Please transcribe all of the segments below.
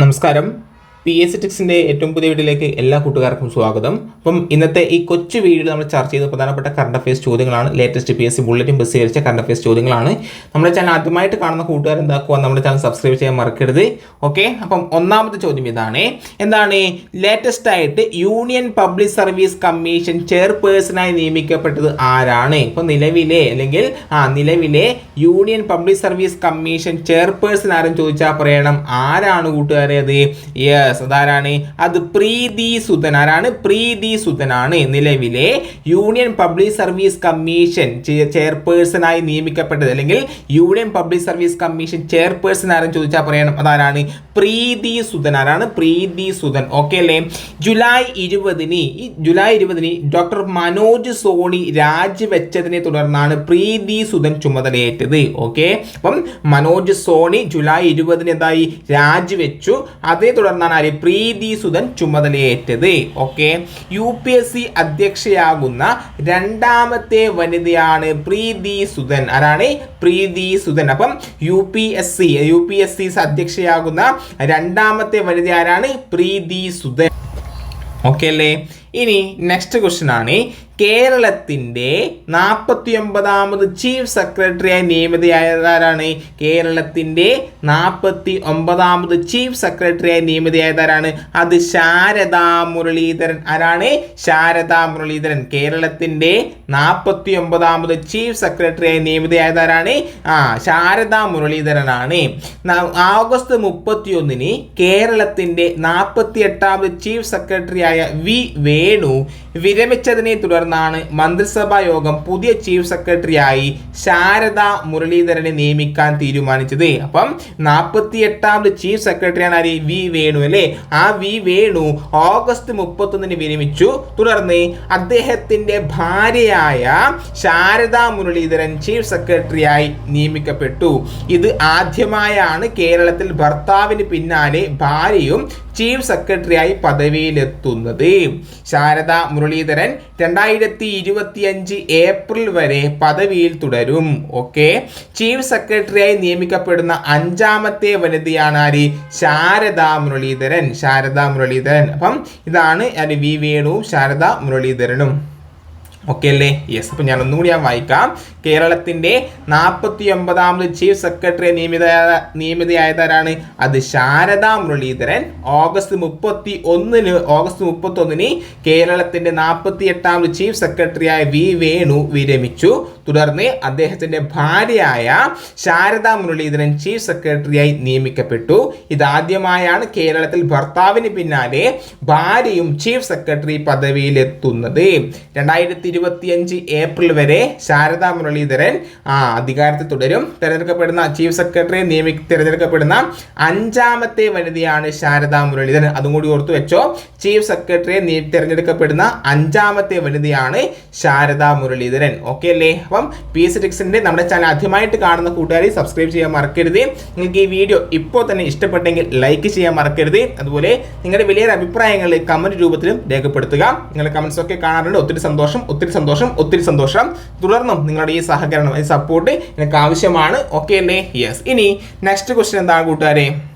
നമസ്കാരം P S ടിക്സിന്റെ ഏറ്റവും പുതിയ വീഡിയോയിലേക്ക് എല്ലാ കൂട്ടുകാർക്കും സ്വാഗതം. അപ്പം ഇന്നത്തെ ഈ കൊച്ചു വീഡിയോ നമ്മൾ ചർച്ച ചെയ്ത പ്രധാനപ്പെട്ട കറണ്ട് അഫയേഴ്സ് ചോദ്യങ്ങളാണ്. ലേറ്റസ്റ്റ് പി എസ് സി ബുള്ളറ്റും പ്രസിദ്ധീകരിച്ച കറണ്ട് അഫയേഴ്സ് ചോദ്യങ്ങളാണ്. നമ്മുടെ ചാനൽ ആദ്യമായിട്ട് കാണുന്ന കൂട്ടുകാർ എന്താക്കുക? നമ്മുടെ ചാനൽ സബ്സ്ക്രൈബ് ചെയ്യാൻ മറക്കരുത്. ഓക്കെ അപ്പം ഒന്നാമത്തെ ചോദ്യം ഇതാണ്. എന്താണ്? ലേറ്റസ്റ്റ് ആയിട്ട് യൂണിയൻ പബ്ലിക് സർവീസ് കമ്മീഷൻ ചെയർപേഴ്സണായി നിയമിക്കപ്പെട്ടത് ആരാണ്? ഇപ്പം നിലവിലെ അല്ലെങ്കിൽ ആ നിലവിലെ union public service commission chairperson ആരും ചോദിച്ചാൽ പറയണം. ആരാണ് കൂട്ടുകാരെ അത്? അതാരാണ് അത് പ്രീതി സുധൻ. ആരാണ്? പ്രീതി സുധനാണ്. നിലവിലെ union public service commission chairperson ആയി നിയമിക്കപ്പെട്ടത് അല്ലെങ്കിൽ union public service commission chairperson ആരും ചോദിച്ചാൽ പറയണം. അതാരാണ്? പ്രീതി സുധൻ. ആരാണ്? പ്രീതി സുധൻ. ഓക്കെ അല്ലേ? ജൂലൈ ഇരുപതിന് ഈ ജൂലൈ ഇരുപതിന് ഡോക്ടർ മനോജ് സോണി രാജിവെച്ചതിനെ തുടർന്നാണ് പ്രീതി സുധൻ ചുമതലയേറ്റത്. ഓക്കെ? അപ്പം മനോജ് സോണി ജൂലൈ ഇരുപതിന് എന്തായി? രാജിവെച്ചു. അതേ തുടർന്നാണ് ആര് പ്രീതി Sudhan ചുമതലയേറ്റത്. Okay U P S C അധ്യക്ഷയാകുന്ന രണ്ടാമത്തെ വനിതയാണ് പ്രീതി സുധൻ. ആരാണ്? പ്രീതി സുധൻ. അപ്പം U P S C U P S C അധ്യക്ഷയാകുന്ന രണ്ടാമത്തെ വനിത ആരാണ് പ്രീതി സുധൻ. ഓക്കെ അല്ലേ? ഇനി നെക്സ്റ്റ് ക്വസ്റ്റ്യൻ ആണ്. കേരളത്തിന്റെ നാൽപ്പത്തി ഒമ്പതാമത് ചീഫ് സെക്രട്ടറിയായി നിയമിതയായതാരാണ് കേരളത്തിന്റെ നാൽപ്പത്തി ഒമ്പതാമത് ചീഫ് സെക്രട്ടറിയായി നിയമിതയായതാരാണ് അത് ശാരദാ മുരളീധരൻ. ആരാണ്? ശാരദാ മുരളീധരൻ. കേരളത്തിന്റെ നാൽപ്പത്തി ഒമ്പതാമത് ചീഫ് സെക്രട്ടറിയായി നിയമിതയായതാരാണ് ആ ശാരദാ മുരളീധരനാണ്. ആഗസ്റ്റ് മുപ്പത്തി ഒന്നിന് കേരളത്തിന്റെ നാൽപ്പത്തി എട്ടാമത് ചീഫ് സെക്രട്ടറിയായ വി വേണു വിരമിച്ചതിനെ തുടർന്നാണ് മന്ത്രിസഭാ യോഗം പുതിയ ചീഫ് സെക്രട്ടറിയായി ശാരദ മുരളീധരനെ നിയമിക്കാൻ തീരുമാനിച്ചത്. അപ്പം നാൽപ്പത്തി എട്ടാമത് ചീഫ് സെക്രട്ടറിയാണ് ആര്? വി വേണു അല്ലേ? ആ വി വേണു ഓഗസ്റ്റ് മുപ്പത്തൊന്നിന് വിരമിച്ചു. തുടർന്ന് അദ്ദേഹത്തിന്റെ ഭാര്യയായ ശാരദ മുരളീധരൻ ചീഫ് സെക്രട്ടറിയായി നിയമിക്കപ്പെട്ടു. ഇത് ആദ്യമായാണ് കേരളത്തിൽ ഭർത്താവിന് പിന്നാലെ ഭാര്യയും ചീഫ് സെക്രട്ടറിയായി പദവിയിലെത്തുന്നത്. ശാരദ മുരളീധരൻ രണ്ടായിരത്തി ഇരുപത്തിയഞ്ച് ഏപ്രിൽ വരെ പദവിയിൽ തുടരും. ഓക്കെ? ചീഫ് സെക്രട്ടറിയായി നിയമിക്കപ്പെടുന്ന അഞ്ചാമത്തെ വനിതയാണ് ആര്? ശാരദ മുരളീധരൻ. ശാരദ മുരളീധരൻ. അപ്പം ഇതാണ് വി വേണുവും ശാരദ മുരളീധരനും. ഓക്കെ അല്ലേ യെസ് അപ്പം ഞാൻ ഒന്നുകൂടി ഞാൻ വായിക്കാം. കേരളത്തിന്റെ നാൽപ്പത്തി ഒമ്പതാമത് ചീഫ് സെക്രട്ടറി നിയമിത നിയമിതയായതാരാണ്? അത് ശാരദാ മുരളീധരൻ. ഓഗസ്റ്റ് മുപ്പത്തി ഒന്നിന് ഓഗസ്റ്റ് മുപ്പത്തി ഒന്നിന് കേരളത്തിന്റെ നാൽപ്പത്തി എട്ടാമത് ചീഫ് സെക്രട്ടറിയായ വി വേണു വിരമിച്ചു. തുടർന്ന് അദ്ദേഹത്തിന്റെ ഭാര്യയായ ശാരദാ മുരളീധരൻ ചീഫ് സെക്രട്ടറിയായി നിയമിക്കപ്പെട്ടു. ഇതാദ്യമായാണ് കേരളത്തിൽ ഭർത്താവിന് പിന്നാലെ ഭാര്യയും ചീഫ് സെക്രട്ടറി പദവിയിലെത്തുന്നത്. രണ്ടായിരത്തി ഇരുപത്തിയഞ്ച് ഏപ്രിൽ വരെ ശാരദാ മുരളീധരൻ ആ അധികാരത്തിൽ തുടരും. തിരഞ്ഞെടുക്കപ്പെടുന്ന ചീഫ് സെക്രട്ടറി നിയമി തിരഞ്ഞെടുക്കപ്പെടുന്ന അഞ്ചാമത്തെ വനിതയാണ് ശാരദാ മുരളീധരൻ. അതും കൂടി ഓർത്തു വെച്ചോ ചീഫ് സെക്രട്ടറിയെ നീ- തിരഞ്ഞെടുക്കപ്പെടുന്ന അഞ്ചാമത്തെ വനിതയാണ് ശാരദാ മുരളീധരൻ. ഓക്കെ അല്ലേ? അപ്പം പി എസ് ടിക്സിന്റെ നമ്മുടെ ചാനൽ ആദ്യമായിട്ട് കാണുന്ന കൂട്ടുകാരി സബ്സ്ക്രൈബ് ചെയ്യാൻ മറക്കരുത്. നിങ്ങൾക്ക് ഈ വീഡിയോ ഇപ്പോൾ തന്നെ ഇഷ്ടപ്പെട്ടെങ്കിൽ ലൈക്ക് ചെയ്യാൻ മറക്കരുത്. അതുപോലെ നിങ്ങളുടെ വലിയൊരു അഭിപ്രായങ്ങൾ കമന്റ് രൂപത്തിലും രേഖപ്പെടുത്തുക. നിങ്ങളുടെ കമന്റ്സ് ഒക്കെ കാണാറുണ്ട്. ഒത്തിരി സന്തോഷം. ഒത്തിരി സന്തോഷം ഒത്തിരി സന്തോഷം. തുടർന്നും നിങ്ങളുടെ ഈ സഹകരണം ഈ സപ്പോർട്ട് എനിക്ക് ആവശ്യമാണ് ഓക്കെ അല്ലേ? യെസ് ഇനി നെക്സ്റ്റ് ക്വസ്റ്റ്യൻ എന്താണ് കൂട്ടുകാരെ?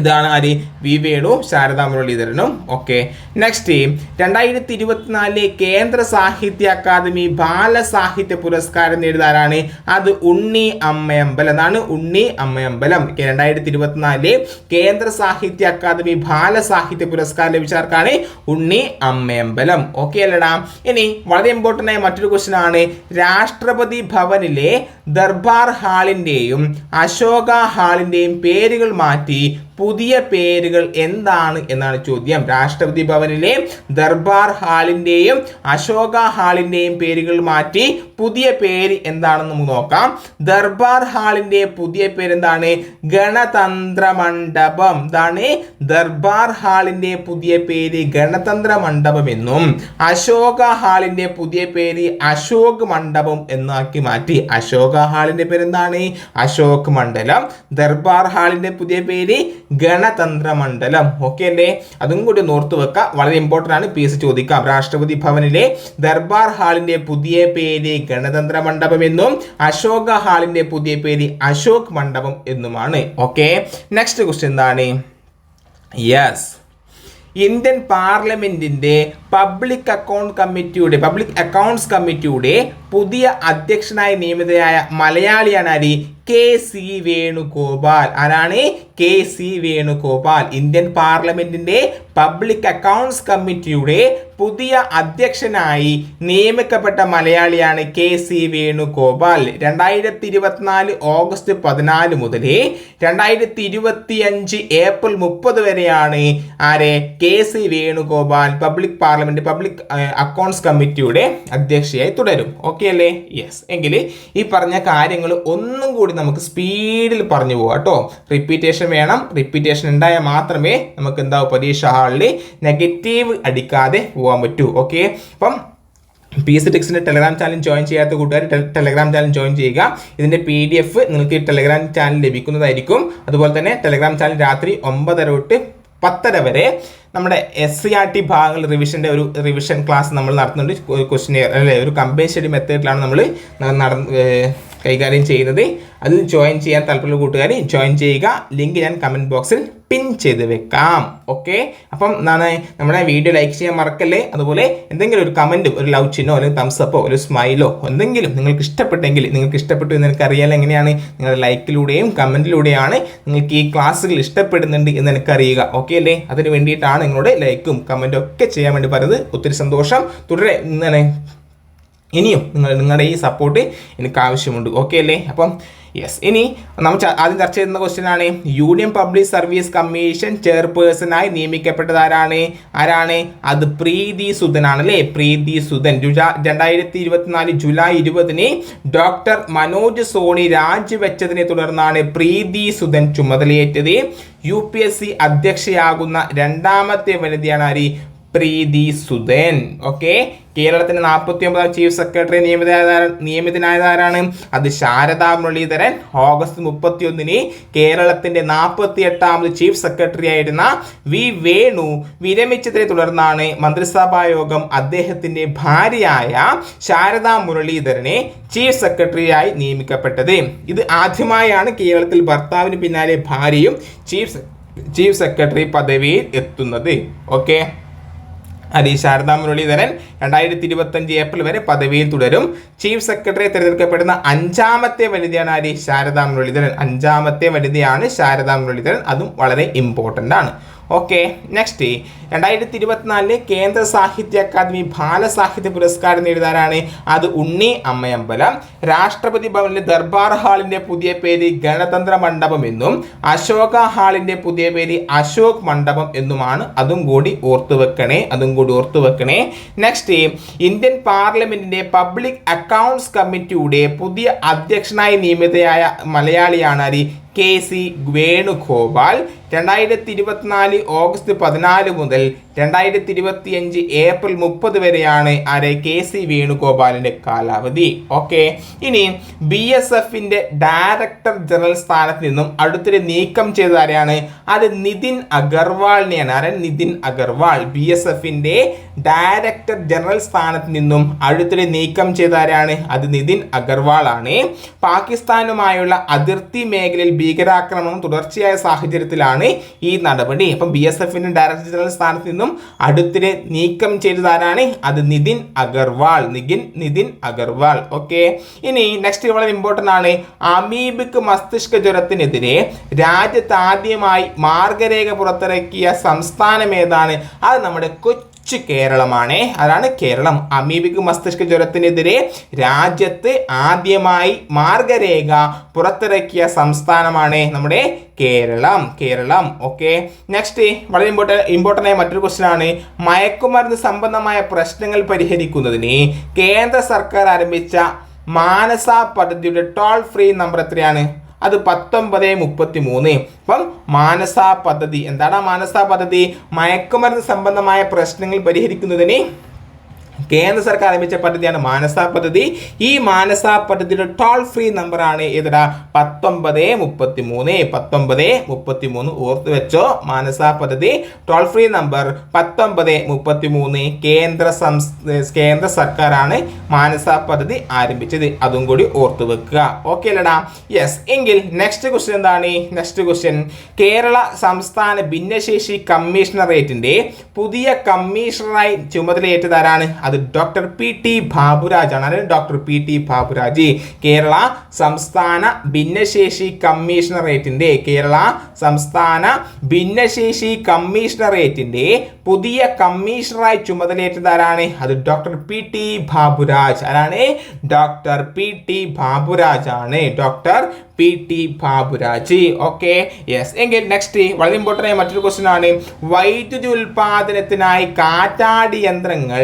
ഇതാണ് ആര്? വി വേണു ശാരദാ മുരളീധരനും. ഓക്കെ നെക്സ്റ്റ് രണ്ടായിരത്തി ഇരുപത്തിനാലിലെ കേന്ദ്ര സാഹിത്യ അക്കാദമി ബാലസാഹിത്യ പുരസ്കാരം നേടിയതാരാണ്? അത് ഉണ്ണി അമ്മയമ്പലം എന്നാണ്. ഉണ്ണി അമ്മയമ്പലം. രണ്ടായിരത്തി ഇരുപത്തിനാലിലെ കേന്ദ്ര സാഹിത്യ അക്കാദമി ബാലസാഹിത്യ പുരസ്കാരം ലഭിച്ചവർക്കാണ് ഉണ്ണി അമ്മയമ്പലം. ഓക്കെ അല്ലടാ. ഇനി വളരെ ഇമ്പോർട്ടന്റ് ആയ മറ്റൊരു ക്വസ്റ്റ്യൻ ആണ്. രാഷ്ട്രപതി ഭവനിലെ ദർബാർ ഹാളിന്റെയും അശോക ഹാളിന്റെയും പേരുകൾ മാറ്റി പുതിയ പേരുകൾ എന്താണ് എന്നാണ് ചോദ്യം. രാഷ്ട്രപതി ഭവനിലെ ദർബാർ ഹാളിന്റെയും അശോക ഹാളിന്റെയും പേരുകൾ മാറ്റി പുതിയ പേര് എന്താണെന്ന് നമുക്ക് നോക്കാം. ദർബാർ ഹാളിന്റെ പുതിയ പേരെന്താണ്? ഗണതന്ത്ര മണ്ഡപം. ഇതാണ് ദർബാർ ഹാളിന്റെ പുതിയ പേര് ഗണതന്ത്ര മണ്ഡപം എന്നും. അശോക ഹാളിന്റെ പുതിയ പേര് അശോക് മണ്ഡപം എന്നാക്കി മാറ്റി. അശോക ഹാളിന്റെ പേരെന്താണ്? അശോക് മണ്ഡലം. ദർബാർ ഹാളിന്റെ പുതിയ പേര് ഗണതന്ത്ര മണ്ഡലം ഓക്കെ അല്ലേ? അതും കൂടി നോർത്ത് വെക്കുക വളരെ ഇമ്പോർട്ടന്റ് ആണ്. പി എസ് ചോദിക്കാം. രാഷ്ട്രപതി ഭവനിലെ ദർബാർ ഹാളിന്റെ പുതിയ പേര് ഗണതന്ത്ര മണ്ഡപം എന്നും അശോക ഹാളിന്റെ പുതിയ പേര് അശോക് മണ്ഡപം എന്നുമാണ്. ഓക്കെ നെക്സ്റ്റ് ക്വസ്റ്റ്യൻ എന്താണ്? യെസ് ഇന്ത്യൻ പാർലമെന്റിന്റെ പബ്ലിക് അക്കൗണ്ട് കമ്മിറ്റിയുടെ പബ്ലിക് അക്കൗണ്ട്സ് കമ്മിറ്റിയുടെ പുതിയ അധ്യക്ഷനായി നിയമിതയായ മലയാളിയാണ് ആര്? K C Venugopal. ആരാണ്? K C Venugopal. ഇന്ത്യൻ പാർലമെന്റിന്റെ പബ്ലിക് അക്കൗണ്ട്സ് കമ്മിറ്റിയുടെ പുതിയ അധ്യക്ഷനായി നിയമിക്കപ്പെട്ട മലയാളിയാണ് കെ സി വേണുഗോപാൽ. രണ്ടായിരത്തി ഇരുപത്തിനാല് ഓഗസ്റ്റ് പതിനാല് മുതൽ രണ്ടായിരത്തി ഇരുപത്തി അഞ്ച് ഏപ്രിൽ മുപ്പത് വരെയാണ് ആരെ K C Venugopal public parliament public accounts കമ്മിറ്റിയുടെ അധ്യക്ഷയായി തുടരും. ഓക്കെ അല്ലേ? യെസ്. എങ്കിൽ ഈ പറഞ്ഞ കാര്യങ്ങൾ ഒന്നും കൂടി നമുക്ക് സ്പീഡിൽ പറഞ്ഞു പോകാം കേട്ടോ. റിപ്പീറ്റേഷൻ വേണം. റിപ്പീറ്റേഷൻ ഉണ്ടായാൽ മാത്രമേ നമുക്ക് എന്താവും പരീക്ഷ ഹാളിൽ നെഗറ്റീവ് അടിക്കാതെ പോകാൻ പറ്റൂ ഓക്കെ അപ്പം പി എസ് ടെക്സിന്റെ ടെലഗ്രാം ചാനൽ ജോയിൻ ചെയ്യാത്ത കൂട്ടുകാർ ടെലഗ്രാം ചാനൽ ജോയിൻ ചെയ്യുക. ഇതിന്റെ പി ഡി എഫ് നിങ്ങൾക്ക് ടെലഗ്രാം ചാനൽ ലഭിക്കുന്നതായിരിക്കും. അതുപോലെ തന്നെ ടെലഗ്രാം ചാനൽ രാത്രി ഒമ്പതര തൊട്ട് പത്തര വരെ നമ്മുടെ എസ് സി ആർ ടി ഭാഗങ്ങൾ റിവിഷന്റെ ഒരു റിവിഷൻ ക്ലാസ് നമ്മൾ നടത്തുന്നുണ്ട്. ക്വസ്റ്റിനെയർ അല്ലെ? ഒരു കമ്പൈൻ സ്റ്റഡി മെത്തേഡിലാണ് നമ്മൾ നടന്ന് കൈകാര്യം ചെയ്യുന്നത്. അതിൽ ജോയിൻ ചെയ്യാൻ താല്പര്യമുള്ള കൂട്ടുകാർ ജോയിൻ ചെയ്യുക. ലിങ്ക് ഞാൻ കമന്റ് ബോക്സിൽ പിൻ ചെയ്ത് വെക്കാം. ഓക്കെ അപ്പം എന്താണ്? നമ്മുടെ വീഡിയോ ലൈക്ക് ചെയ്യാൻ മറക്കല്ലേ? അതുപോലെ എന്തെങ്കിലും ഒരു കമന്റും ഒരു ലവ് ചിഹ്നോ അല്ലെങ്കിൽ തംസപ്പോ ഒരു സ്മൈലോ എന്തെങ്കിലും നിങ്ങൾക്ക് ഇഷ്ടപ്പെട്ടെങ്കിൽ നിങ്ങൾക്ക് ഇഷ്ടപ്പെട്ടു എന്ന് എനിക്ക് അറിയാൻ എങ്ങനെയാണ്? നിങ്ങളുടെ ലൈക്കിലൂടെയും കമന്റിലൂടെയാണ് നിങ്ങൾക്ക് ഈ ക്ലാസ്സുകൾ ഇഷ്ടപ്പെടുന്നുണ്ട് എന്ന് എനിക്കറിയുക. ഓക്കെ അല്ലേ? അതിന് വേണ്ടിയിട്ടാണ് നിങ്ങളുടെ ലൈക്കും കമന്റും ഒക്കെ ചെയ്യാൻ വേണ്ടി പറയുന്നത് ഒത്തിരി സന്തോഷം. തുടരെ എന്താണ് ഇനിയും നിങ്ങൾ നിങ്ങളുടെ ഈ സപ്പോർട്ട് എനിക്ക് ആവശ്യമുണ്ട്. ഓക്കെ അല്ലേ? അപ്പം യെസ് ഇനി നമ്മൾ ആദ്യം ചർച്ച ചെയ്യുന്ന ക്വസ്റ്റ്യൻ ആണ് യൂണിയൻ പബ്ലിക് സർവീസ് കമ്മീഷൻ ചെയർപേഴ്സണായി നിയമിക്കപ്പെട്ടത് ആരാണ്? ആരാണ്? അത് പ്രീതി സുധനാണ് അല്ലേ? പ്രീതി സുധൻ. രണ്ടായിരത്തി ഇരുപത്തിനാല് ജൂലൈ ഇരുപതിന് ഡോക്ടർ മനോജ് സോണി രാജിവെച്ചതിനെ തുടർന്നാണ് പ്രീതി സുധൻ ചുമതലയേറ്റത്. യു പി എസ് സി അധ്യക്ഷയാകുന്ന രണ്ടാമത്തെ വനിതയാണ് ആര്? പ്രീതി സുധൻ. ഓക്കെ കേരളത്തിന്റെ നാൽപ്പത്തി ഒമ്പതാം ചീഫ് സെക്രട്ടറി നിയമിത നിയമിതനായതാരാണ്? അത് ശാരദാ മുരളീധരൻ. ഓഗസ്റ്റ് മുപ്പത്തി ഒന്നിന് കേരളത്തിന്റെ നാൽപ്പത്തി എട്ടാമത് ചീഫ് സെക്രട്ടറി ആയിരുന്ന വി വേണു വിരമിച്ചതിനെ തുടർന്നാണ് മന്ത്രിസഭാ യോഗം അദ്ദേഹത്തിന്റെ ഭാര്യയായ ശാരദാ മുരളീധരനെ ചീഫ് സെക്രട്ടറിയായി നിയമിക്കപ്പെട്ടത്. ഇത് ആദ്യമായാണ് കേരളത്തിൽ ഭർത്താവിന് പിന്നാലെ ഭാര്യയും ചീഫ് ചീഫ് സെക്രട്ടറി പദവിയിൽ എത്തുന്നത്. ഓക്കെ അരി ശാരദാ മുരളീധരൻ രണ്ടായിരത്തി ഇരുപത്തഞ്ച് ഏപ്രിൽ വരെ പദവിയിൽ തുടരും. ചീഫ് സെക്രട്ടറി തിരഞ്ഞെടുക്കപ്പെടുന്ന അഞ്ചാമത്തെ വനിതയാണ് ആര്? ശാരദാ മുരളീധരൻ. അഞ്ചാമത്തെ വനിതയാണ് ശാരദാ മുരളീധരൻ. അതും വളരെ ഇമ്പോർട്ടന്റ് ആണ്. ഓക്കെ നെക്സ്റ്റ് രണ്ടായിരത്തി ഇരുപത്തിനാലിലെ കേന്ദ്ര സാഹിത്യ അക്കാദമി ബാലസാഹിത്യ പുരസ്കാരം നേടിയതാരാണ്? അത് ഉണ്ണി അമ്മയമ്പലം. രാഷ്ട്രപതി ഭവനിലെ ദർബാർ ഹാളിന്റെ പുതിയ പേര് ഗണതന്ത്ര മണ്ഡപം എന്നും അശോക ഹാളിന്റെ പുതിയ പേര് അശോക് മണ്ഡപം എന്നുമാണ് അതും കൂടി ഓർത്തു വെക്കണേ അതും കൂടി ഓർത്തു വെക്കണേ. നെക്സ്റ്റ് ഇന്ത്യൻ പാർലമെന്റിന്റെ പബ്ലിക് അക്കൗണ്ട്സ് കമ്മിറ്റിയുടെ പുതിയ അധ്യക്ഷനായി നിയമിതയായ മലയാളിയാണ് അരി കെ സി വേണുഗോപാൽ. രണ്ടായിരത്തി ഇരുപത്തിനാല് ഓഗസ്റ്റ് പതിനാല് മുതൽ രണ്ടായിരത്തി ഇരുപത്തിയഞ്ച് ഏപ്രിൽ മുപ്പത് വരെയാണ് ആരെ കെ സി വേണുഗോപാലിന്റെ കാലാവധി. ഓക്കെ. ഇനി ബി എസ് എഫിന്റെ ഡയറക്ടർ ജനറൽ സ്ഥാനത്ത് നിന്നും അടുത്തിടെ നീക്കം ചെയ്ത ആരെയാണ്? അത് നിതിൻ അഗർവാളിനെയാണ്. ആരെ? നിതിൻ അഗർവാൾ. ബി എസ് എഫിന്റെ ഡയറക്ടർ ജനറൽ സ്ഥാനത്ത് നിന്നും അടുത്തിടെ നീക്കം ചെയ്ത ആരാണ് അത് നിതിൻ അഗർവാൾ ആണ് പാകിസ്ഥാനുമായുള്ള അതിർത്തി മേഖലയിൽ ഭീകരാക്രമണം തുടർച്ചയായ സാഹചര്യത്തിലാണ് ഈ നടപടി. അപ്പം ബി എസ് എഫിന്റെ ഡയറക്ടർ ജനറൽ സ്ഥാനത്ത് നിന്നും അടുത്തിടെ നീക്കം ചെയ്തതാരാണ്? അത് നിതിൻ അഗർവാൾ. നിഗിൻ നിതിൻ അഗർവാൾ. ഓക്കെ ഇനി നെക്സ്റ്റ് വളരെ ഇമ്പോർട്ടന്റ് ആണ്. അമീബിക് മസ്തിഷ്ക ജ്വരത്തിനെതിരെ രാജ്യത്താദ്യമായി മാർഗരേഖ പുറത്തിറക്കിയ സംസ്ഥാനം ഏതാണ്? അത് നമ്മുടെ കൊച്ചു കേരളമാണ്. അതാണ് കേരളം. അമീബിക് മസ്തിഷ്ക ജ്വരത്തിനെതിരെ രാജ്യത്ത് ആദ്യമായി മാർഗരേഖ പുറത്തിറക്കിയ സംസ്ഥാനമാണ് നമ്മുടെ കേരളം. കേരളം. ഓക്കെ. നെക്സ്റ്റ് വളരെ ഇമ്പോർട്ടൻ ഇമ്പോർട്ടന്റ് ആയ മറ്റൊരു ക്വസ്റ്റ്യൻ ആണ്. മയക്കുമരുന്ന് സംബന്ധമായ പ്രശ്നങ്ങൾ പരിഹരിക്കുന്നതിന് കേന്ദ്ര സർക്കാർ ആരംഭിച്ച മാനസ പദ്ധതിയുടെ ടോൾ ഫ്രീ നമ്പർ എത്രയാണ്? അത് പത്തൊമ്പത് മുപ്പത്തി മൂന്ന് അപ്പം മാനസ പദ്ധതി. എന്താണ് മാനസാ പദ്ധതി? മയക്കുമരുന്ന് സംബന്ധമായ പ്രശ്നങ്ങൾ പരിഹരിക്കുന്നതിന് കേന്ദ്ര സർക്കാർ ആരംഭിച്ച പദ്ധതിയാണ് മാനസ പദ്ധതി. ഈ മാനസ പദ്ധതിയുടെ ടോൾ ഫ്രീ നമ്പറാണ് ഏതാ പത്തൊമ്പത് മുപ്പത്തി മൂന്ന് പത്തൊമ്പത് മുപ്പത്തി മൂന്ന് ഓർത്ത് വെച്ചോ. മാനസ പദ്ധതി ടോൾ ഫ്രീ നമ്പർ പത്തൊമ്പത് മുപ്പത്തി മൂന്ന് കേന്ദ്ര സംസ് കേന്ദ്ര സർക്കാരാണ് മാനസ പദ്ധതി ആരംഭിച്ചത്. അതും കൂടി ഓർത്ത് വെക്കുക. ഓക്കെ അല്ലടാ? യെസ് എങ്കിൽ നെക്സ്റ്റ് ക്വസ്റ്റ്യൻ എന്താണ്? നെക്സ്റ്റ് ക്വസ്റ്റ്യൻ കേരള സംസ്ഥാന ഭിന്നശേഷി കമ്മീഷണറേറ്റിന്റെ പുതിയ കമ്മീഷണറായി ചുമതലയേറ്റതാരാണ് അത് ഡോക്ടർ പി ടി ബാബുരാജാണ്. അല്ലെങ്കിൽ doctor P T Baburaj. Kerala സംസ്ഥാന ഭിന്നശേഷി കമ്മീഷണറേറ്റിന്റെ കേരള സംസ്ഥാന ഭിന്നശേഷി കമ്മീഷണറേറ്റിന്റെ പുതിയ കമ്മീഷണറായി ചുമതലയേറ്റതാരാണ്? അത് ഡോക്ടർ പി ടി ബാബുരാജ്. ആരാണ്? Doctor P T ബാബുരാജാണ്. Doctor P T Baburaj okay yes എങ്കിൽ നെക്സ്റ്റ് വളരെ ഇമ്പോർട്ടന്റ് ആയ മറ്റൊരു ക്വസ്റ്റ്യൻ ആണ്. വൈദ്യുതി ഉൽപാദനത്തിനായി കാറ്റാടി യന്ത്രങ്ങൾ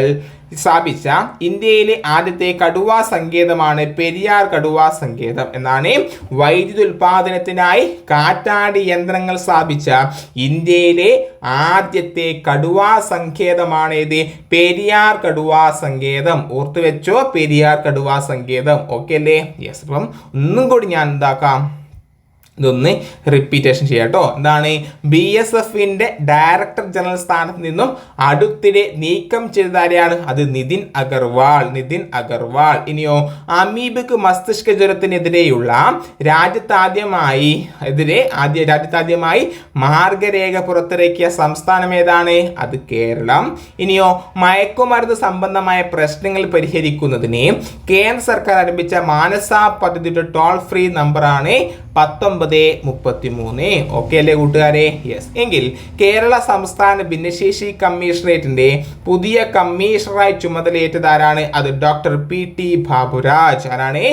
സ്ഥാപിച്ച ഇന്ത്യയിലെ ആദ്യത്തെ കടുവാ സങ്കേതമാണ് പെരിയാർ കടുവാ സങ്കേതം എന്നാണ്. വൈദ്യുതി ഉൽപാദനത്തിനായി കാറ്റാടി യന്ത്രങ്ങൾ സ്ഥാപിച്ച ഇന്ത്യയിലെ ആദ്യത്തെ കടുവാ സങ്കേതമാണ് ഇത് പെരിയാർ കടുവാ സങ്കേതം. ഓർത്തുവെച്ചോ? പെരിയാർ കടുവാ സങ്കേതം. ഓക്കെ അല്ലേ? യെസ് അപ്പം ഒന്നും കൂടി ഞാൻ എന്താക്കാം? пока. ഇതൊന്ന് റിപ്പീറ്റേഷൻ ചെയ്യാം കേട്ടോ എന്താണ് ബി എസ് എഫിന്റെ ഡയറക്ടർ ജനറൽ സ്ഥാനത്ത് നിന്നും അടുത്തിടെ നീക്കം ചെയ്തതാരെയാണ് അത് നിതിൻ അഗർവാൾ നിതിൻ അഗർവാൾ. ഇനിയോ അമീബക്ക് മസ്തിഷ്ക ജ്വരത്തിനെതിരെയുള്ള രാജ്യത്താദ്യമായി എതിരെ ആദ്യ രാജ്യത്താദ്യമായി മാർഗരേഖ പുറത്തിറക്കിയ സംസ്ഥാനം ഏതാണ്? അത് കേരളം. ഇനിയോ മയക്കുമരുന്ന് സംബന്ധമായ പ്രശ്നങ്ങൾ പരിഹരിക്കുന്നതിന് കേന്ദ്ര സർക്കാർ ആരംഭിച്ച മാനസ പദ്ധതിയുടെ ടോൾ ഫ്രീ നമ്പറാണ് പത്തൊമ്പത്. മുപ്പത്തി മൂന്ന് ഓക്കെ അല്ലേ കൂട്ടുകാരെ? യെസ് എങ്കിൽ കേരള സംസ്ഥാന ഭിന്നശേഷി കമ്മീഷണറേറ്റിന്റെ പുതിയ കമ്മീഷണറായി ചുമതലയേറ്റതാരാണ് അത് ഡോക്ടർ പി ടി ബാബുരാജ്. ആരാണ്?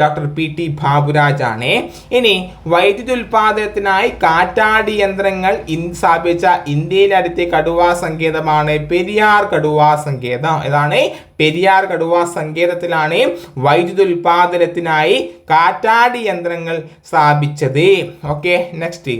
ഡോക്ടർ പി ടി ബാബുരാജ് ആണ്. ഇനി വൈദ്യുതി ഉൽപാദനത്തിനായി കാറ്റാടി യന്ത്രങ്ങൾ സ്ഥാപിച്ച ഇന്ത്യയിലെ അടുത്ത കടുവാ സങ്കേതമാണ് പെരിയാർ കടുവാ സങ്കേതം. ഏതാണ്? പെരിയാർ കടുവ സങ്കേതത്തിലാണ് വൈദ്യുതി ഉൽപാദനത്തിനായി കാറ്റാടി യന്ത്രങ്ങൾ സ്ഥാപിച്ചത്. ഓക്കെ നെക്സ്റ്റ്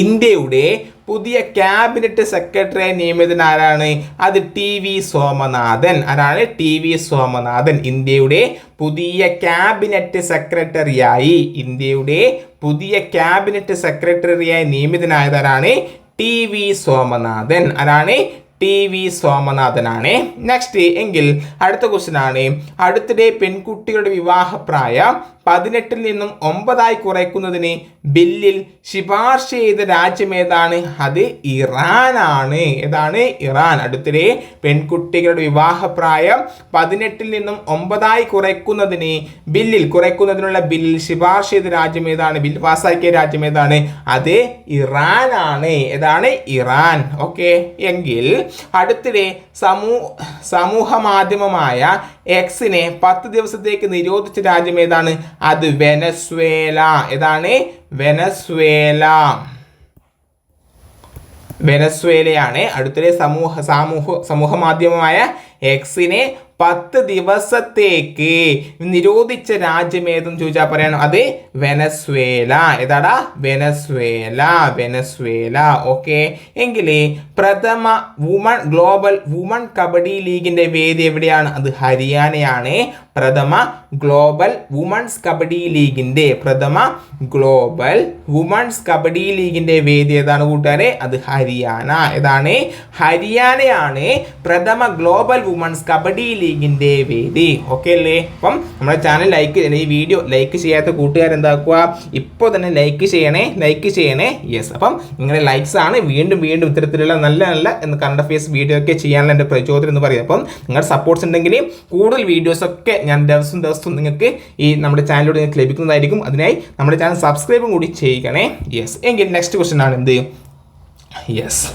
ഇന്ത്യയുടെ പുതിയ ക്യാബിനറ്റ് സെക്രട്ടറി നിയമിതൻ ആരാണ്? അത് ടി വി സോമനാഥൻ. ആരാണ്? T V Somanathan. ഇന്ത്യയുടെ പുതിയ ക്യാബിനറ്റ് സെക്രട്ടറിയായി ഇന്ത്യയുടെ പുതിയ ക്യാബിനറ്റ് സെക്രട്ടറിയായി നിയമിതനായതാരാണ് ടി വി സോമനാഥൻ. ആരാണ്? ടി വി സോമനാഥനാണ് നെക്സ്റ്റ് എങ്കിൽ അടുത്ത ക്വസ്റ്റ്യൻ ആണ്. അടുത്തിടെ പെൺകുട്ടികളുടെ വിവാഹപ്രായം പതിനെട്ടിൽ നിന്നും ഒമ്പതായി കുറയ്ക്കുന്നതിന് ബില്ലിൽ ശിപാർശ ചെയ്ത രാജ്യം ഏതാണ്? അത് ഇറാനാണ് ഏതാണ്? ഇറാൻ. അടുത്തിടെ പെൺകുട്ടികളുടെ വിവാഹപ്രായം പതിനെട്ടിൽ നിന്നും ഒമ്പതായി കുറയ്ക്കുന്നതിന് ബില്ലിൽ കുറയ്ക്കുന്നതിനുള്ള ബില്ലിൽ ശിപാർശ ചെയ്ത രാജ്യം ഏതാണ്? ബിൽ പാസ്സാക്കിയ രാജ്യം ഏതാണ്? അത് ഇറാനാണ് ഏതാണ്? ഇറാൻ. ഓക്കെ എങ്കിൽ അടുത്തിടെ സമൂ സമൂഹ മാധ്യമമായ എക്സിനെ പത്ത് ദിവസത്തേക്ക് നിരോധിച്ച രാജ്യം ഏതാണ്? അത് വെനസ്വേല. ഏതാണ്? വെനസ്വേല. വെനസ്വേലയാണ് അടുത്തിടെ സമൂഹ സാമൂഹ സമൂഹ മാധ്യമമായ എക്സിനെ പത്ത് ദിവസത്തേക്ക് നിരോധിച്ച രാജ്യം ഏതെന്ന് ചോദിച്ചാൽ പറയണം. അത് വെനസ്വേല. ഏതാടാ? Venezuela Venezuela. ഓക്കെ. എങ്കിൽ പ്രഥമ വുമൺ ഗ്ലോബൽ വുമൺ കബഡി ലീഗിന്റെ വേദി എവിടെയാണ്? അത് ഹരിയാനയാണ്. പ്രഥമ ഗ്ലോബൽ വുമൺസ് കബഡി ലീഗിന്റെ പ്രഥമ ഗ്ലോബൽ വുമൺസ് കബഡി ലീഗിന്റെ വേദി ഏതാണ് കൂട്ടുകാരെ? അത് ഹരിയാന. ഏതാണ്? ഹരിയാനയാണ് പ്രഥമ ഗ്ലോബൽ വുമൺസ് കബഡി ലീഗിന്റെ വേദി. ഓക്കെ അല്ലേ? അപ്പം നമ്മുടെ ചാനൽ ലൈക്ക് ഈ വീഡിയോ ലൈക്ക് ചെയ്യാത്ത കൂട്ടുകാർ എന്താക്കുക? ഇപ്പോൾ തന്നെ ലൈക്ക് ചെയ്യണേ ലൈക്ക് ചെയ്യണേ. യെസ് അപ്പം നിങ്ങളുടെ ലൈക്സ് ആണ്. വീണ്ടും വീണ്ടും ഇത്തരത്തിലുള്ള നല്ല നല്ല എന്ന് കറണ്ട് അഫയേഴ്സ് വീഡിയോ ഒക്കെ ചെയ്യാനുള്ള എന്റെ പ്രചോദനം എന്ന് പറയുന്നത്. അപ്പം നിങ്ങളുടെ സപ്പോർട്ട്സ് ഉണ്ടെങ്കിൽ കൂടുതൽ വീഡിയോസ് ഒക്കെ ഞാൻ ദിവസം ദിവസവും നിങ്ങൾക്ക് ഈ നമ്മുടെ ചാനലിലൂടെ നിങ്ങൾക്ക് ലഭിക്കുന്നതായിരിക്കും. അതിനായി നമ്മുടെ ചാനൽ സബ്സ്ക്രൈബും കൂടി ചെയ്യിക്കണേ യെസ് എങ്കിൽ നെക്സ്റ്റ് ക്വസ്റ്റൻ ആണ് എന്ത്? യെസ്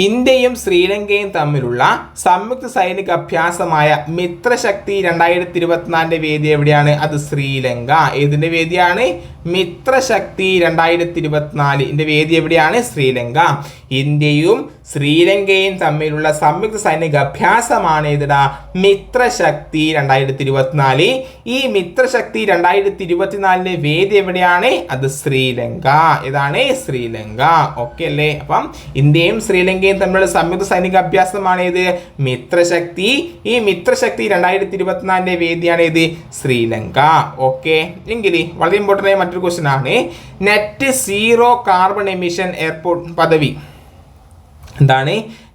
ഇന്ത്യയും ശ്രീലങ്കയും തമ്മിലുള്ള സംയുക്ത സൈനിക അഭ്യാസമായ മിത്രശക്തി രണ്ടായിരത്തി ഇരുപത്തിനാലിന്റെ വേദി എവിടെയാണ്? അത് ശ്രീലങ്ക. ഏതിന്റെ വേദിയാണ്? മിത്രശക്തി രണ്ടായിരത്തി ഇരുപത്തിനാലിന്റെ വേദി എവിടെയാണ്? ശ്രീലങ്ക. ഇന്ത്യയും ശ്രീലങ്കയും തമ്മിലുള്ള സംയുക്ത സൈനിക അഭ്യാസമാണ് ഇതിടാ മിത്രശക്തി രണ്ടായിരത്തി ഇരുപത്തിനാല് ഈ മിത്രശക്തി രണ്ടായിരത്തി ഇരുപത്തിനാലിന്റെ വേദി എവിടെയാണ്? അത് ശ്രീലങ്ക. ഇതാണ് ശ്രീലങ്ക. ഓക്കെ അല്ലേ? അപ്പം ഇന്ത്യയും ശ്രീലങ്കയും തമ്മിലുള്ള സംയുക്ത സൈനിക അഭ്യാസമാണ് ഇത് മിത്രശക്തി. ഈ മിത്രശക്തി രണ്ടായിരത്തി ഇരുപത്തിനാലിന്റെ വേദിയാണ് ഇത് ശ്രീലങ്ക. ഓക്കെ എങ്കിൽ വളരെ ഇമ്പോർട്ടന്റ് ആയ മറ്റൊരു ക്വസ്റ്റൻ ആണ്. Net zero carbon emission airport പദവി. എന്താണ്?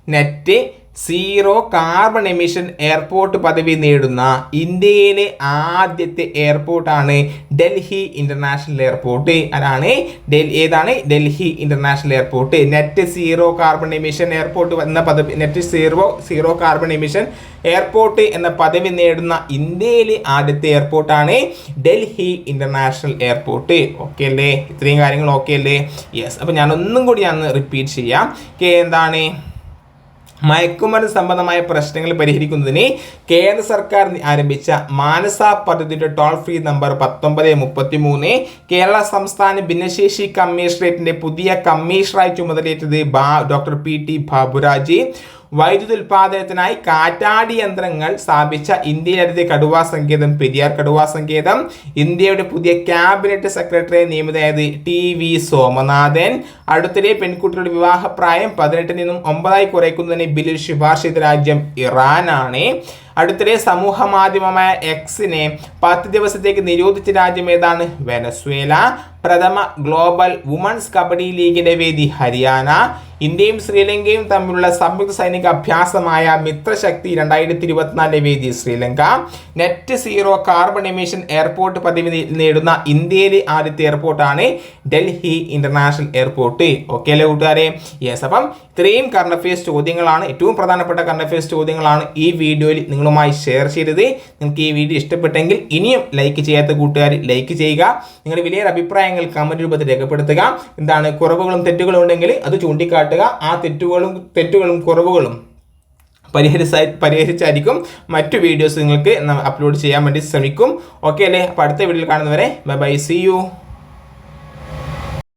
Net zero carbon emission airport പദവി നേടുന്ന ഇന്ത്യയിലെ ആദ്യത്തെ എയർപോർട്ടാണ് ഡൽഹി ഇന്റർനാഷണൽ എയർപോർട്ട്. അതാണ് ഏതാണ്? Delhi international airport. Net zero carbon emission airport എന്ന പദവി net zero zero carbon emission airport എന്ന പദവി നേടുന്ന ഇന്ത്യയിലെ ആദ്യത്തെ എയർപോർട്ടാണ് ഡൽഹി ഇന്റർനാഷണൽ എയർപോർട്ട്. ഓക്കെ അല്ലേ? ഇത്രയും കാര്യങ്ങൾ ഓക്കെ അല്ലേ? യെസ് അപ്പോൾ ഞാനൊന്നും കൂടി ഞാൻ റിപ്പീറ്റ് ചെയ്യാം. എന്താണ്? മയക്കുമരുന്ന് സംബന്ധമായ പ്രശ്നങ്ങൾ പരിഹരിക്കുന്നതിന് കേന്ദ്ര സർക്കാർ ആരംഭിച്ച മാനസ പദ്ധതിയുടെ ടോൾ ഫ്രീ നമ്പർ പത്തൊമ്പത് മുപ്പത്തി മൂന്ന് കേരള സംസ്ഥാന ഭിന്നശേഷി കമ്മീഷണറേറ്റിന്റെ പുതിയ കമ്മീഷണറായി ചുമതലയേറ്റത് ബാ ഡോക്ടർ പി ടി ബാബുരാജ്. വൈദ്യുതി ഉൽപാദനത്തിനായി കാറ്റാടി യന്ത്രങ്ങൾ സ്ഥാപിച്ച ഇന്ത്യയിലെ കടുവാ സങ്കേതം പെരിയാർ കടുവാ സങ്കേതം. ഇന്ത്യയുടെ പുതിയ ക്യാബിനറ്റ് സെക്രട്ടറിയെ നിയമിതയായത് ടി വി സോമനാഥൻ. അടുത്തിടെ പെൺകുട്ടികളുടെ വിവാഹപ്രായം പതിനെട്ടിൽ നിന്നും ഒമ്പതായി കുറയ്ക്കുന്നതിന് ബില്ലിൽ ശുപാർശ ചെയ്ത രാജ്യം ഇറാനാണ്. അടുത്തിടെ സമൂഹ മാധ്യമമായ എക്സിനെ പത്ത് ദിവസത്തേക്ക് നിരോധിച്ച രാജ്യം ഏതാണ്? വെനസ്വേല. പ്രഥമ ഗ്ലോബൽ വുമൺസ് കബഡി ലീഗിന്റെ വേദി ഹരിയാന. ഇന്ത്യയും ശ്രീലങ്കയും തമ്മിലുള്ള സംയുക്ത സൈനിക അഭ്യാസമായ മിത്രശക്തി രണ്ടായിരത്തി ഇരുപത്തിനാലിന്റെ വേദി Sri Lanka. Net zero carbon emission airport പദവി നേടുന്ന ഇന്ത്യയിലെ ആദ്യത്തെ എയർപോർട്ടാണ് ഡൽഹി ഇന്റർനാഷണൽ എയർപോർട്ട്. ഓക്കെ അല്ലേ കൂട്ടുകാരെ? യെസ് അപ്പം ഇത്രയും കറണ്ട് അഫയേഴ്സ് ചോദ്യങ്ങളാണ്. ഏറ്റവും പ്രധാനപ്പെട്ട കറണ്ട് അഫയേഴ്സ് ചോദ്യങ്ങളാണ് ഈ വീഡിയോയിൽ നിങ്ങളുമായി ഷെയർ ചെയ്തത് നിങ്ങൾക്ക് ഈ വീഡിയോ ഇഷ്ടപ്പെട്ടെങ്കിൽ ഇനിയും ലൈക്ക് ചെയ്യാത്ത കൂട്ടുകാർ ലൈക്ക് ചെയ്യുക. നിങ്ങളുടെ വലിയ അഭിപ്രായങ്ങൾ കമന്റ് രൂപത്തിൽ രേഖപ്പെടുത്തുക. എന്താണ് കുറവുകളും തെറ്റുകളും ഉണ്ടെങ്കിൽ അത് ചൂണ്ടിക്കാട്ടുക. ആ തെറ്റുകളും തെറ്റുകളും കുറവുകളും പരിഹരിച്ച പരിഹരിച്ചായിരിക്കും മറ്റു വീഡിയോസ് നിങ്ങൾക്ക് അപ്ലോഡ് ചെയ്യാൻ വേണ്ടി ശ്രമിക്കും. ഓക്കെ അല്ലേ? അപ്പോൾ അടുത്ത വീഡിയോയിൽ കാണുന്നവരെ ബൈ ബൈ സി യു